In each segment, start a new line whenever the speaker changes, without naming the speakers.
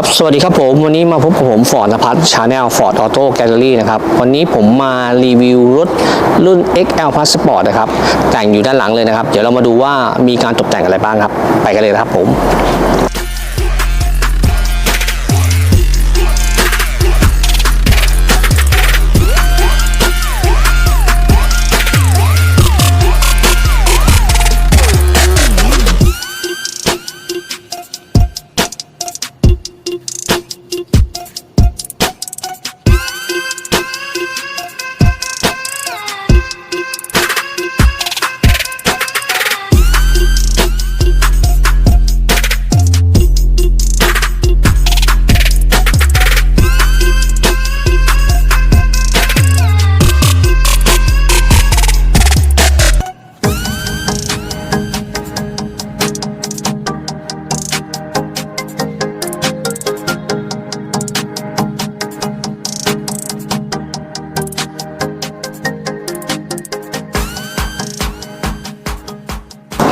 ครับสวัสดีครับผมวันนี้มาพบกับผมฟอร์ดนภัสชาแนลฟอร์ดออโต้แกลเลอรี่นะครับวันนี้ผมมารีวิวรถรุ่น XL Plus Sport นะครับแต่งอยู่ด้านหลังเลยนะครับ เดี๋ยวเรามาดูว่ามีการตกแต่งอะไรบ้างครับ ไปกันเลยนะครับผม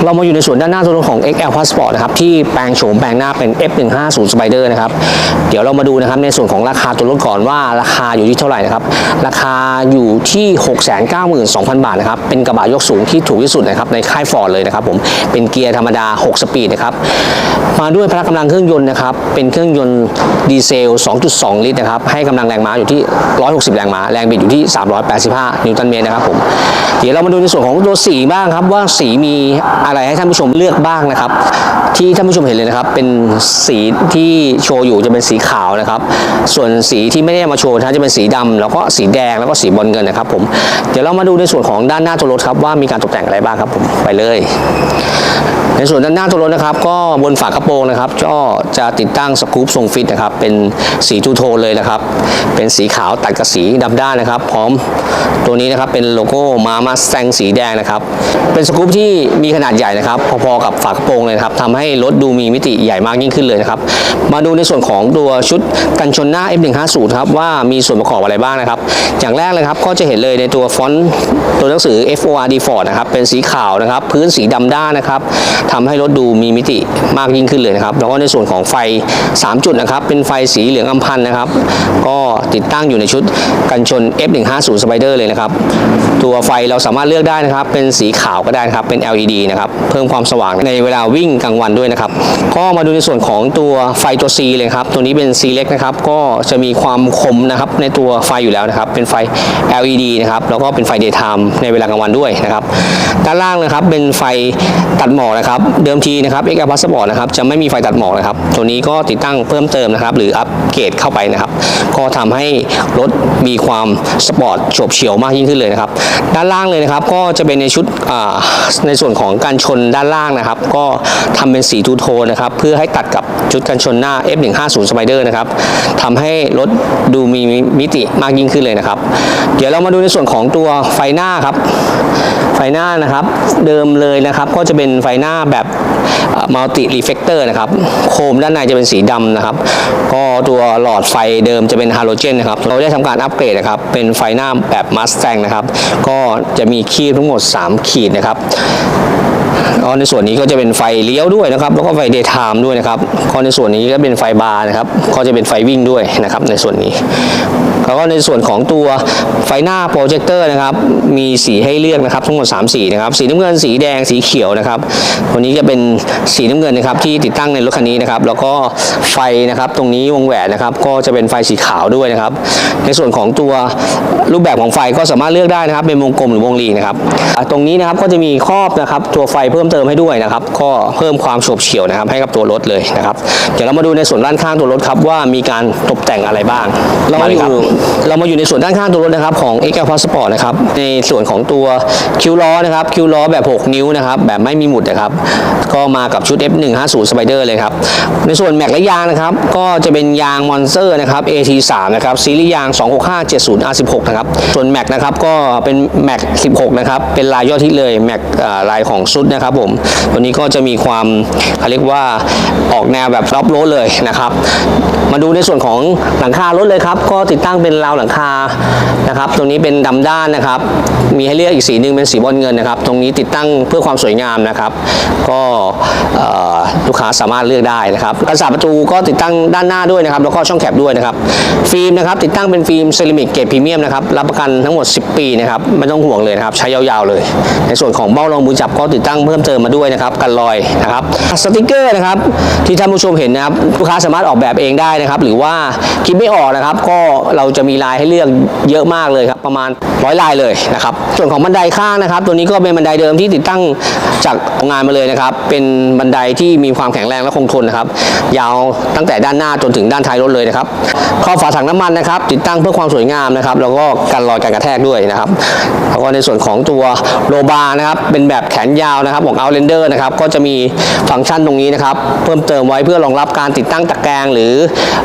เรามาอยู่ในส่วนด้านหน้าตัวรถของ XL Passport นะครับที่แปลงโฉมแปลงหน้าเป็น F150 Spider นะครับเดี๋ยวเรามาดูนะครับในส่วนของราคาตัวรถก่อนว่าราคาอยู่ที่เท่าไหร่นะครับราคาอยู่ที่ 692,000 บาทนะครับเป็นกระบะยกสูงที่ถูกที่สุดนะครับในค่าย Ford เลยนะครับผมเป็นเกียร์ธรรมดา 6 สปีดนะครับมาด้วยพละกำลังเครื่องยนต์นะครับเป็นเครื่องยนต์ดีเซล 2.2 ลิตรนะครับให้กำลังแรงม้าอยู่ที่ 160 แรงม้าแรงบิดอยู่ที่ 385 นิวตันเมตรนะครับผมเดี๋ยวเรามาดูในส่วนของตัวสีบ้างครับว่าสีมีอะไรไรให้ท่านผู้ชมเลือกบ้างนะครับ ที่ท่านผู้ชมเห็นเลยนะครับ เป็นสีที่โชว์อยู่จะเป็นสีขาวนะครับ ส่วนสีที่ไม่ได้มาโชว์นะจะเป็นสีดำแล้วก็สีแดงแล้วก็สีบอลเงินนะครับผมเดี๋ยวเรามาดูในส่วนของด้านหน้าตัวรถครับว่ามีการตกแต่งอะไรบ้างครับผมไปเลย ในส่วนด้านหน้าตัวรถนะครับ ก็บนฝากระโปรงนะครับก็จะติดตั้งสกู๊ปทรงฟิตนะครับ เป็นสีทูโทนเลยนะครับ เป็นสีขาวตัดกับสีดำด้านนะครับ พร้อมตัวนี้นะครับเป็นโลโก้มามาแซงสีแดงนะครับ เป็นสกู๊ปที่มีขนาดใหญ่นะครับ พอๆกับฝากระโปรงเลยนะครับทำให้รถดูมีมิติใหญ่มากยิ่งขึ้นเลยนะครับ มาดูในส่วนของตัวชุดกันชนหน้า F150 ครับว่ามีส่วนประกอบอะไรบ้างนะครับ อย่างแรกเลยครับก็จะเห็นเลยในตัวฟอนต์ตัวหนังสือ FORD Ford นะครับเป็นสีขาวนะครับ พื้นสีดำด้านนะครับทำให้รถดูมีมิติมากยิ่งขึ้นเลยนะครับ แล้วก็ในส่วนของไฟ 3 จุดนะครับ เป็นไฟสีเหลืองอำพันนะครับ ก็ติดตั้งอยู่ในชุดกันชน F150 Spider เลยนะครับ ตัวไฟเราสามารถเลือกได้นะครับ เป็นสีขาวก็ได้นะครับ เป็น LED นะครับ เพิ่มความสว่างในเวลาวิ่งกลางวันด้วยนะครับ ก็มาดูในส่วนของตัวไฟตัว C เลยครับ ตัวนี้เป็น C เล็กนะครับ ก็จะมีความคมนะครับในตัวไฟอยู่แล้วนะครับ เป็นไฟ LED นะครับ แล้วก็เป็นไฟ daytime ในเวลากลางวันด้วยนะครับ ด้านล่างนะครับเป็นไฟตัดหมอกนะครับเดิมทีนะครับ XL Plus Sport นะครับจะไม่มีไฟตัดหมอกนะครับตัวนี้ก็ติดตั้งเพิ่มเติมนะครับ หรืออัปเกรดเข้าไปนะครับ ก็ทำให้รถมีความสปอร์ตโฉบเฉี่ยวมากยิ่งขึ้นเลยนะครับ ด้านล่างเลยนะครับ ก็จะเป็นในชุดในส่วนของการชนด้านล่างนะครับ ก็ทำเป็นสีทูโทนนะครับ เพื่อให้ตัดกับชุดกันชนหน้า F150 Spider นะครับทำให้รถดูมีมิติมากยิ่งขึ้นเลยนะครับ เดี๋ยวเรามาดูในส่วนของตัวไฟหน้าครับ ไฟหน้านะครับ เดิมเลยนะครับ ก็จะเป็นไฟหน้าแบบมัลติรีเฟกเตอร์นะครับ โคมด้านในจะเป็นสีดำนะครับ ก็ตัวหลอดไฟเดิมจะเป็นฮาโลเจนนะครับ เราได้ทำการอัปเกรดนะครับ เป็นไฟหน้าแบบมัสแตงนะครับ ก็จะมีขีดทั้งหมด 3 ขีดนะครับ ก็ในส่วนนี้ก็จะเป็นไฟเลี้ยวด้วยนะครับ แล้วก็ไฟเดย์ไทม์ด้วยนะครับก็ในส่วนนี้ก็เป็นไฟบาร์นะครับก็จะเป็นไฟวิ่งด้วยนะครับ ในส่วนนี้ แล้วก็ในส่วนของตัวไฟหน้าโปรเจคเตอร์นะครับ มีสีให้เลือกนะครับ ทั้งหมด3สีนะครับ สีน้ำเงิน สีแดง สีเขียวนะครับ ตัวนี้จะเป็นสีน้ำเงินนะครับที่ติดตั้งในรถคันนี้นะครับ แล้วก็ไฟนะครับ ตรงนี้วงแหวนนะครับ ก็จะเป็นไฟสีขาวด้วยนะครับ ในส่วนของตัวรูปแบบของไฟก็สามารถเลือกได้นะครับ เป็นวงกลมหรือวงรีนะครับ ตรงนี้นะครับก็จะมีครอบนะครับ ตัวไฟพิ่มเติมให้ด้วยนะครับก็เพิ่มความโฉบเฉี่ยวนะครับให้กับตัวรถเลยนะครับเดี๋ยวเรามาดูในส่วนด้านข้างตัวรถครับว่ามีการตกแต่งอะไรบ้าง เรามาอยู่เรามาอยู่ในส่วนด้านข้างตัวรถนะครับของ XL Passport นะครับในส่วนของตัวคิวล้อนะครับคิวล้อแบบ 6 นิ้วนะครับแบบไม่มีหมุดนะครับก็มากับชุด F150 Spider เลยครับในส่วนแม็กและยางนะครับก็จะเป็นยางมอนสเตอร์นะครับ AT3 นะครับซีรีส์ยาง 26570 R16 นะครับส่วนแม็กนะครับก็เป็นแม็ก16นะครับเป็นลายยอดฮิตเลยแม็กอ่าลายของซุดนะครับนะครับผมตัวนี้ก็จะมีความเขาเรียกว่าออกแนวแบบรอบรถเลยนะครับ มาดูในส่วนของหลังคารถเลยครับ ก็ติดตั้งเป็นราวหลังคานะครับ ตรงนี้เป็นดำด้านนะครับ มีให้เลือกอีกสีหนึ่งเป็นสีบอลเงินนะครับ ตรงนี้ติดตั้งเพื่อความสวยงามนะครับ ก็ลูกค้าสามารถเลือกได้นะครับกระสาประตูก็ติดตั้งด้านหน้าด้วยนะครับ แล้วก็ช่องแคบด้วยนะครับ ฟิล์มนะครับ ติดตั้งเป็นฟิล์มเซรามิกเกรดพรีเมียมนะครับ รับประกันทั้งหมด 10 ปีนะครับ ไม่ต้องห่วงเลยนะครับ ใช้ยาวๆเลย ในส่วนของเบ้ารองมือจับก็ติดตั้งเพิ่มเติมมาด้วยนะครับกันรอยนะครับสติกเกอร์นะครับที่ท่านผู้ชมเห็นนะครับลูกค้าสามารถออกแบบเองได้นะครับ หรือว่าคิดไม่ออกนะครับ ก็เราจะมีลายให้เลือกเยอะมากเลยครับ ประมาณร้อยลายเลยนะครับ ส่วนของบันไดข้างนะครับ ตัวนี้ก็เป็นบันไดเดิมที่ติดตั้งจากโรงงานมาเลยนะครับ เป็นบันไดที่มีความแข็งแรงและคงทนนะครับ ยาวตั้งแต่ด้านหน้าจนถึงด้านท้ายรถเลยนะครับข้อฝาถังน้ำมันนะครับ ติดตั้งเพื่อความสวยงามนะครับ แล้วก็กันรอยการกระแทกด้วยนะครับแล้วก็ในส่วนของตัวโลบาร์นะครับเป็นแบบแขนยาวนะครับของ Outlander นะครับก็จะมีฟังก์ชันตรงนี้นะครับ เพิ่มเติมไว้เพื่อรองรับการติดตั้งตะแกรงหรือ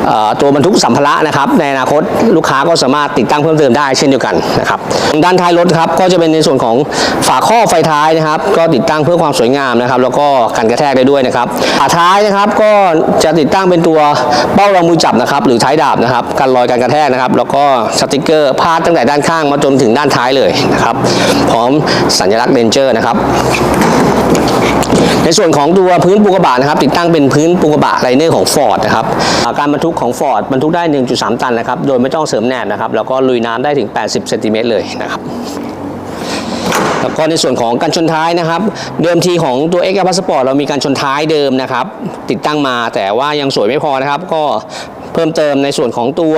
อตัวบรรทุกสัมภาระนะครับ ในอนาคตลูกค้าก็สามารถติดตั้งเพิ่มเติมได้เช่นเดียวกันนะครับด้านท้ายรถครับก็จะเป็นในส่วนของฝาข้อไฟท้ายนะครับ ก็ติดตั้งเพื่อความสวยงามนะครับ แล้วก็กันกระแทกได้ด้วยนะครับฝาท้ายนะครับก็จะติดตั้งเป็นตัวเป้ารองมือจับนะครับหรือท้ายดาบนะครับกันรอยการกระแทกนะครับ แล้วก็สติกเกอร์พาดตั้งแต่ด้านข้างมาจนถึงด้านท้ายเลยนะครับพร้อมสัญลักษณ์เดนเจอร์นะครับ ในส่วนของตัวพื้นปูกระบะนะครับ ติดตั้งเป็นพื้นปูกระบะไลเนอร์ของ Ford นะครับาการบรรทุกของ Ford บรรทุกได้ 1.3 ตันนะครับ โดยไม่ต้องเสริมแหนบนะครับ แล้วก็ลุยน้ำได้ถึง 80เซนติเมตรเลยนะครับแล้วก็ในส่วนของการชนท้ายนะครับ เดิมทีของตัว X Plus Sport เรามีการชนท้ายเดิมนะครับ ติดตั้งมาแต่ว่ายังสวยไม่พอนะครับ ก็เพิ่มเติมในส่วนของตัว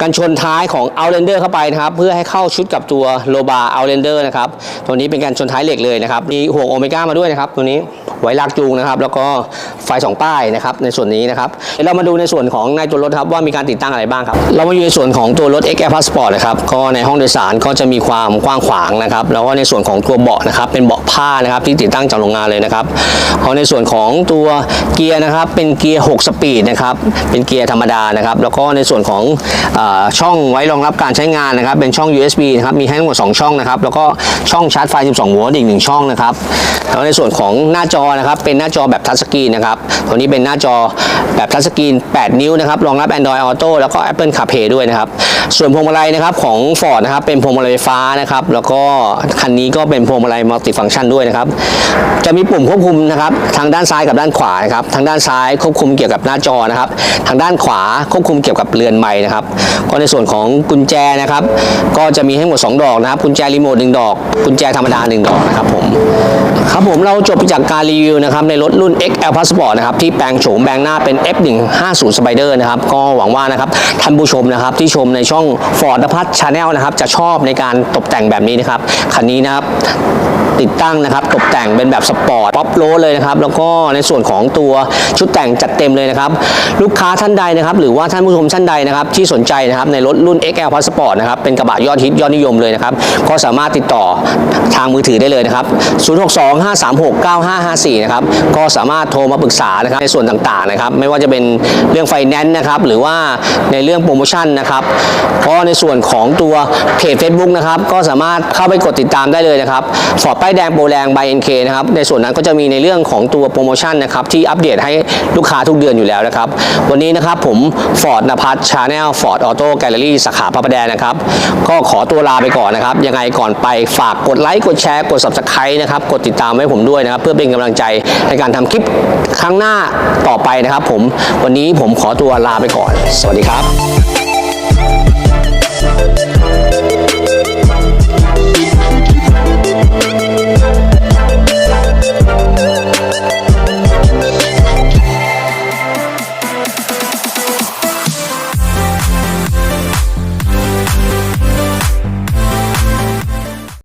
กันชนท้ายของ Outlander เข้าไปนะครับ เพื่อให้เข้าชุดกับตัวโลบา Outlander นะครับ ตัวนี้เป็นการชนท้ายเหล็กเลยนะครับ มีห่วงโอเมก้ามาด้วยนะครับ ตัวนี้ไว้ลากจูงนะครับ แล้วก็ไฟสองป้ายนะครับ ในส่วนนี้นะครับเดี๋ยวเรามาดูในส่วนของในตัวรถครับว่ามีการติดตั้งอะไรบ้างครับ เรามาอยู่ในส่วนของตัวรถ X Air Passport นะครับ ก็ในห้องโดยสารก็จะมีความกว้างขวางนะครับ แล้วก็ในส่วนของตัวเบาะนะครับ เป็นเบาะผ้านะครับที่ติดตั้งจากโรงงานเลยนะครับพอในส่วนของตัวเกียร์นะครับ เป็นเกียร์ 6 สปีดนะครับ เป็นเกียร์ธรรมดานะครับ แล้วก็ในส่วนของอช่องไว้รองรับการใช้งานนะครับ เป็นช่อง USB นะครับ มีให้ทั้งหมด 2 ช่องนะครับ แล้วก็ช่องชาร์จไฟ 12 โวลต์อีก 1 ช่องนะครับ แล้วในส่วนของหน้าจอนะครับ เป็นหน้าจอแบบทัชสกรีนนะครับ ตัวนี้เป็นหน้าจอแบบทัชสกรีน 8 นิ้วนะครับ รองรับ Android Auto แล้วก็ Apple CarPlay ด้วยนะครับ ส่วนพวงมาลัยนะครับของ Ford นะครับ เป็นพวงมาลัยไฟฟ้านะครับ แล้วก็คันนี้ก็เป็นพวงมาลัยมัลติฟังก์ชันด้วยนะครับ จะมีปุ่มควบคุมนะครับทางด้านซ้ายกับด้านขวานะครับ ทางด้านซ้ายควบคุมเกี่ยวกับหน้าจอนะครับ ทางด้านขวาควบคุมเกี่ยวกับเรือนไม้นะครับก็ในส่วนของกุญแจนะครับ ก็จะมีให้หมด 2 ดอกนะครับ กุญแจรีโมท1ดอก กุญแจธรรมดา 1 ดอกนะครับผมครับผมเราจบจากการรีวิวนะครับในรถรุ่น XL Passport นะครับที่แปลงโฉมแปลงหน้าเป็น F150 Spider นะครับก็หวังว่านะครับท่านผู้ชมนะครับที่ชมในช่อง Ford นภัทร Channel นะครับจะชอบในการตกแต่งแบบนี้นะครับคันนี้นะครับ ติดตั้งนะครับ ตกแต่งเป็นแบบสปอร์ตป๊อปโรเลยนะครับ แล้วก็ในส่วนของตัวชุดแต่งจัดเต็มเลยนะครับ ลูกค้าท่านใดนะครับ หรือว่าท่านผู้ชมท่านใดนะครับ ที่สนใจนะครับในรถรุ่น XL Passport นะครับ เป็นกระบะยอดฮิตยอดนิยมเลยนะครับ ก็สามารถติดต่อทางมือถือได้เลยนะครับ 0625369554 นะครับ ก็สามารถโทรมาปรึกษานะครับในส่วนต่างๆนะครับ ไม่ว่าจะเป็นเรื่องไฟแนนซ์นะครับหรือว่าในเรื่องโปรโมชั่นนะครับก็ในส่วนของตัวเพจ Facebook นะครับ ก็สามารถเข้าไปกดติดตามได้เลยนะครับฟอร์ดป้ายแดงโปรแรง by NK นเคนะครับในส่วนนั้นก็จะมีในเรื่องของตัวโปรโมชั่นนะครับที่อัปเดตให้ลูกค้าทุกเดือนอยู่แล้วนะครับ วันนี้นะครับผมฟอร์ดนภัทรชาแนลฟอร์ดออโต้แกลเลอรี่สาขาพระประแดงนะครับ ก็ขอตัวลาไปก่อนนะครับ ยังไงก่อนไปฝากกดไลค์กดแชร์กด subscribe นะครับ กดติดตามให้ผมด้วยนะครับ เพื่อเป็นกำลังใจในการทำคลิปครั้งหน้าต่อไปนะครับ ผมวันนี้ผมขอตัวลาไปก่อน สวัสดีครับ